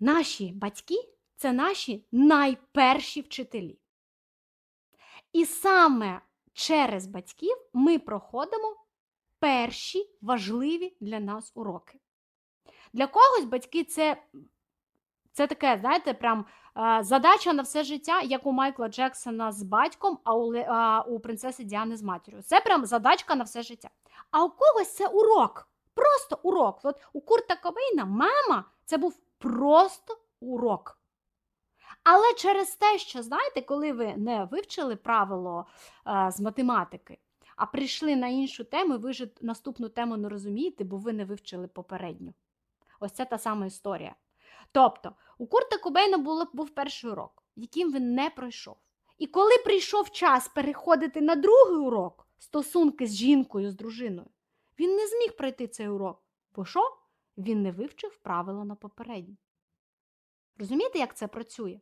Наші батьки це наші найперші вчителі. І саме через батьків ми проходимо перші важливі для нас уроки. Для когось батьки це, це таке, знаєте, прям задача на все життя, як у Майкла Джексона з батьком, а у, а у принцеси Діани з матір'ю. Це прям задачка на все життя. А у когось це урок. Просто урок. От у Курта Кобейна мама це був просто урок. Але через те, що знаєте, коли ви не вивчили правило е, з математики, а прийшли на іншу тему, ви ж наступну тему не розумієте, бо ви не вивчили попередню. Ось це та сама історія. Тобто, у Курта Кобейна було, був перший урок, яким він не пройшов. І коли прийшов час переходити на другий урок стосунки з жінкою, з дружиною, він не зміг пройти цей урок. Бо що? Він не вивчив правила на попередній. Розумієте, як це працює?